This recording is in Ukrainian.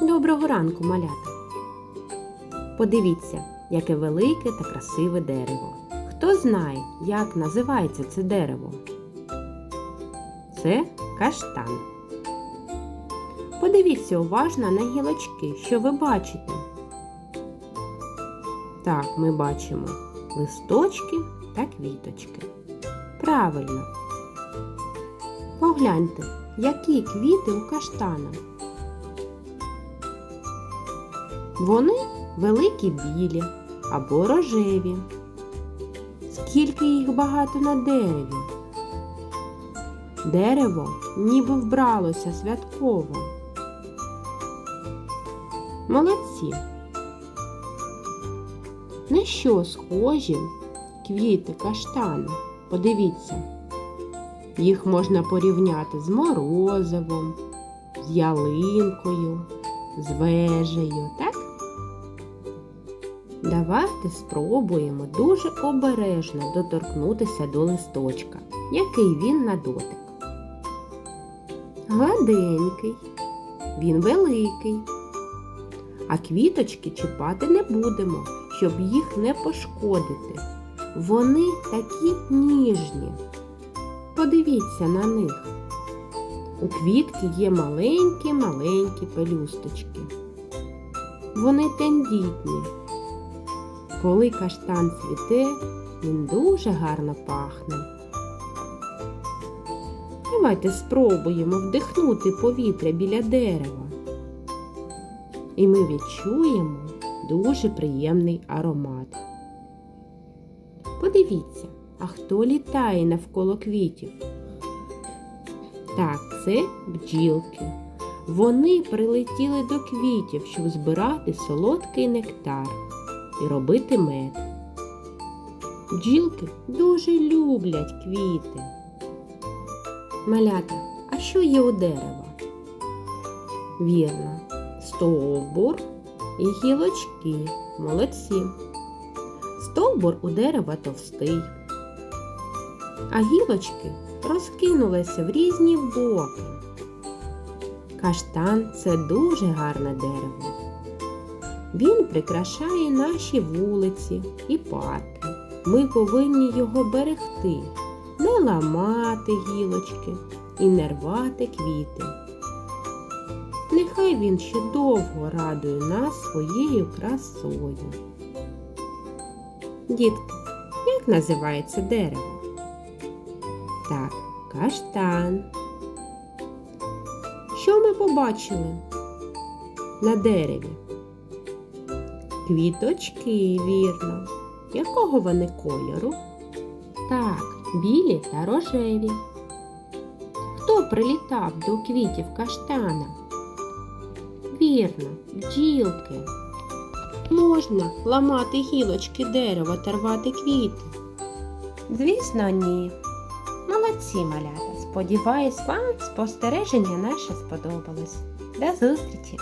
Доброго ранку, малята. Подивіться, яке велике та красиве дерево. Хто знає, як називається це дерево? Це каштан. Подивіться уважно на гілочки, що ви бачите. Так, ми бачимо листочки та квіточки. Правильно. Погляньте, які квіти у каштана. Вони великі білі або рожеві. Скільки їх багато на дереві. Дерево ніби вбралося святково. Молодці. На що схожі квіти каштану? Подивіться. Їх можна порівняти з морозивом, з ялинкою, з вежею, так? Давайте спробуємо дуже обережно доторкнутися до листочка, який він на дотик. Гладенький, він великий. А квіточки чіпати не будемо, щоб їх не пошкодити. Вони такі ніжні. Подивіться на них. У квітки є маленькі-маленькі пелюсточки. Вони тендітні. Коли каштан цвіте, він дуже гарно пахне. Давайте спробуємо вдихнути повітря біля дерева. І ми відчуємо дуже приємний аромат. Подивіться, а хто літає навколо квітів? Так, це бджілки. Вони прилетіли до квітів, щоб збирати солодкий нектар і робити мед. Бджілки дуже люблять квіти. Малята, а що є у дерева? Вірно, стовбур і гілочки. Молодці. Стовбур у дерева товстий, а гілочки розкинулися в різні боки. Каштан це дуже гарне дерево. Він прикрашає наші вулиці і парки. Ми повинні його берегти, не ламати гілочки і не рвати квіти. Нехай він ще довго радує нас своєю красою. Дітки, як називається дерево? Так, каштан. Що ми побачили на дереві? Квіточки, вірно. Якого вони кольору? Так, білі та рожеві. Хто прилітав до квітів каштана? Вірно, бджілки. Можна ламати гілочки дерева та рвати квіти? Звісно, ні. Молодці, малята. Сподіваюсь, вам спостереження наше сподобалось. До зустрічі!